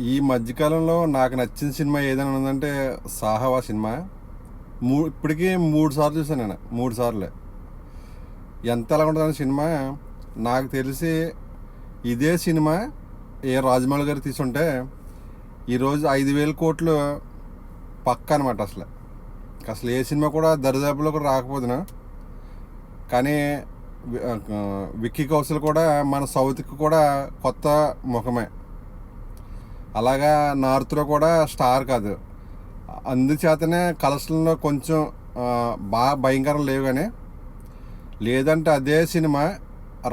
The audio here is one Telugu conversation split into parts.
ఈ మధ్యకాలంలో నాకు నచ్చిన సినిమా ఏదైనా ఉందంటే సాహవా సినిమా. మూ ఇప్పటికీ మూడు సార్లు చూసాను నేను మూడు సార్లే. ఎంత ఎలా ఉంటుందని సినిమా? నాకు తెలిసి ఇదే సినిమా ఏ రాజమౌళి గారు తీసుంటే ఈరోజు ఐదు వేల కోట్లు పక్క అనమాట అసలు. అసలు ఏ సినిమా కూడా దరిదాపులో కూడా రాకపోతున్నా కానీ విక్కీ కౌశల్ కూడా మన సౌత్కి కూడా కొత్త ముఖమే. అలాగా నార్త్లో కూడా స్టార్ కాదు. అందుచేతనే కలర్స్లో కొంచెం బాగా భయంకరం లేవు కానీ లేదంటే అదే సినిమా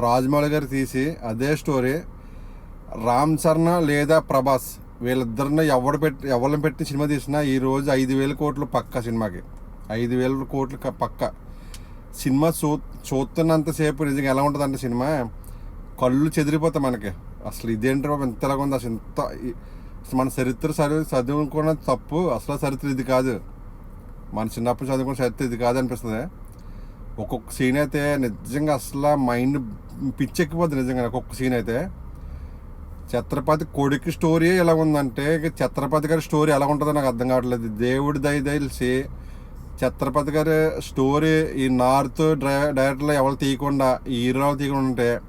రాజమౌళి గారు తీసి అదే స్టోరీ రామ్ చరణ్ లేదా ప్రభాస్ వీళ్ళిద్దరిని ఎవరు పెట్టి ఎవరిని పెట్టి సినిమా తీసినా ఈరోజు ఐదు వేల కోట్లు పక్క సినిమాకి. ఐదు వేల కోట్లు పక్క. సినిమా చూ చూస్తున్నంతసేపు నిజంగా ఎలా ఉంటుందంటే సినిమా కళ్ళు చెదిరిపోతాయి మనకి. అసలు ఇదేంటి బాబు ఇంతలాగా ఉంది. అసలు ఇంత మన చరిత్ర చదివి చదువుకున్న తప్పు అసలు చరిత్ర ఇది కాదు. మన చిన్నప్పుడు చదువుకున్న చరిత్ర ఇది కాదు అనిపిస్తుంది. ఒక్కొక్క సీన్ అయితే నిజంగా అసలు మైండ్ పిచ్చెక్కిపోద్ది నిజంగా ఒక్కొక్క సీన్ అయితే. ఛత్రపతి కొడుకు స్టోరీ ఎలా ఉందంటే ఇక ఛత్రపతి గారి స్టోరీ ఎలా ఉంటుందో నాకు అర్థం కావట్లేదు. దేవుడి దయ తెలిసి ఛత్రపతి గారి స్టోరీ ఈ నార్త్ డ్రై డైరెక్టర్లో ఎవరు తీయకుండా ఈ హీరోలు తీయకుండా ఉంటే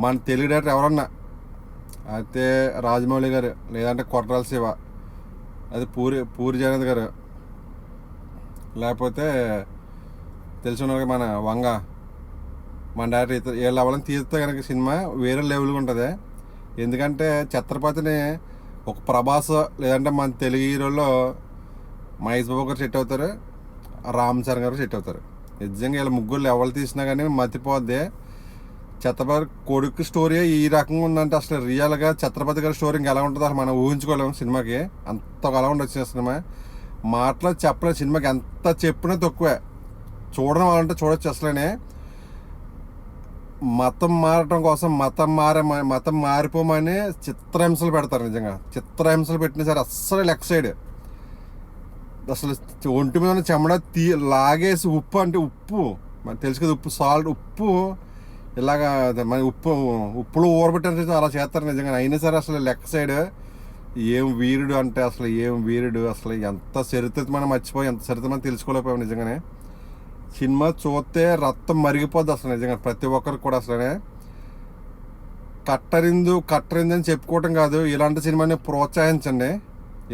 మన తెలుగు డైరెక్టర్ ఎవరన్నా అయితే రాజమౌళి గారు లేదంటే కొట్రాల శివ అది పూరి పూరి జగన్నాథ్ గారు. లేకపోతే తెలిసిన మన వంగ మన డైరెక్టర్ ఇతర వీళ్ళు ఎవరైనా తీస్తే కనుక సినిమా వేరే లెవెల్గా ఉంటుంది. ఎందుకంటే ఛత్రపతిని ఒక ప్రభాస్ లేదంటే మన తెలుగు హీరోలో మహేష్ బాబు గారు సెట్ అవుతారు రామ్ చరణ్ గారు సెట్ అవుతారు. నిజంగా వీళ్ళ ముగ్గురు ఎవరు తీసినా కానీ మతిపోద్ది. ఛత్రపతి కొడుకు స్టోరీ ఈ రకంగా ఉందంటే అసలు రియల్గా ఛత్రపతి గారి స్టోరీ ఇంకా ఎలా ఉంటుందో అసలు మనం ఊహించుకోలేము సినిమాకి. అంత ఎలా ఉండొచ్చు సినిమా. మాటలో చెప్పలేదు సినిమాకి ఎంత చెప్పినా తక్కువే. చూడడం వాళ్ళంటే చూడొచ్చు అసలేనే. మతం మారటం కోసం మతం మారే మతం మారిపోమని చిత్రహింసలు పెడతారు నిజంగా. చిత్రహింసలు పెట్టిన సరే అస్సలు లెక్ సైడ్. అసలు ఒంటి మీద ఉన్న చెమడ తీ లాగేసి ఉప్పు అంటే ఉప్పు. మనకు తెలుసు కదా ఉప్పు సాల్ట్ ఉప్పు. ఇలాగా మన ఉప్పు ఉప్పులు ఊరబెట్టారు అలా చేస్తారు నిజంగా అయినా సరే అసలు లెక్క సైడ్ ఏం వీరుడు అంటే అసలు ఏం వీరుడు అసలు ఎంత చరిత్ర మనం మర్చిపోయి ఎంత చరిత్ర మనం తెలుసుకోలేకపోయాం నిజంగానే. సినిమా చూస్తే రక్తం మరిగిపోద్ది అసలు నిజంగా ప్రతి ఒక్కరికి కూడా అసలనే. కట్టరిందు కట్టరిందు అని చెప్పుకోవటం కాదు ఇలాంటి సినిమాని ప్రోత్సహించండి.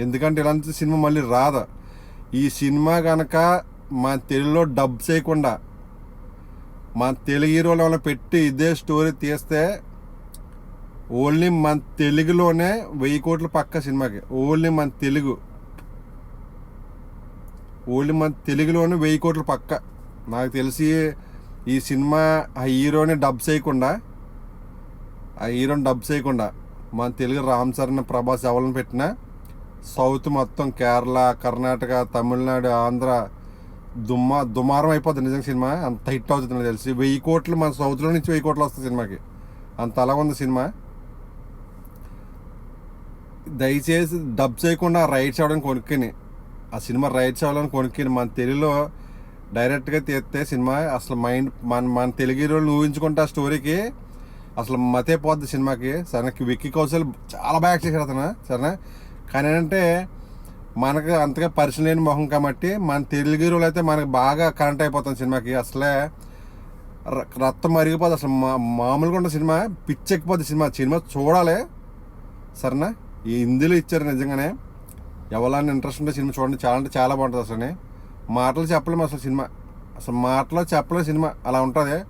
ఎందుకంటే ఇలాంటి సినిమా మళ్ళీ రాదు. ఈ సినిమా కనుక మా తెలుగులో డబ్ చేయకుండా మన తెలుగు హీరోలు పెట్టి ఇదే స్టోరీ తీస్తే ఓన్లీ మన తెలుగులోనే వెయ్యి కోట్లు పక్క సినిమాకి. ఓన్లీ మన తెలుగు. ఓన్లీ మన తెలుగులోనే వెయ్యి కోట్లు పక్క. నాకు తెలిసి ఈ సినిమా ఆ హీరోని డబ్ చేయకుండా ఆ హీరోని డబ్ చేయకుండా మన తెలుగు రామ్ చరణ్ ప్రభాస్ ఎవరిని పెట్టినా సౌత్ మొత్తం కేరళ కర్ణాటక తమిళనాడు ఆంధ్ర దుమ్మ దుమారం అయిపోతుంది నిజంగా సినిమా. అంత హిట్ అవుతుంది నాకు తెలిసి. వెయ్యి కోట్లు మన సౌత్లో నుంచి వెయ్యి కోట్లు వస్తుంది సినిమాకి. అంత అలా ఉంది సినిమా. దయచేసి డబ్ చేయకుండా రైట్స్ అవ్వడం కొనుక్కొని. ఆ సినిమా రైట్స్ అవ్వాలని కొనుక్కొని. మన తెలుగులో డైరెక్ట్గా తీస్తే సినిమా అసలు మైండ్ మన మన తెలుగు వాళ్ళు ఊహించుకుంటే ఆ స్టోరీకి అసలు మతే పోద్ది సినిమాకి. సరే విక్కీ కౌశల్ చాలా బాగా యాక్ట్ అతను. సరేనా? కానీ ఏంటంటే మనకు అంతగా పరిచయం లేని మొహం కాబట్టి మన తెలుగు హీరోలు అయితే మనకు బాగా కనెక్ట్ అయిపోతుంది సినిమాకి. అసలే ర- రక్తం మరిగిపోద్ది అసలు మా మామూలుగా ఉన్న సినిమా పిచ్చెక్కిపోద్ది సినిమా. సినిమా చూడాలి. సరేనా? ఈ ఇందులో ఇచ్చారు నిజంగానే. ఎవరైనా ఇంట్రెస్ట్ ఉంటే సినిమా చూడండి. చాలా అంటే చాలా బాగుంటుంది అసలు మాటలు చెప్పలేము అసలు సినిమా. అసలు మాటలో చెప్పలేము సినిమా. అలా ఉంటుంది.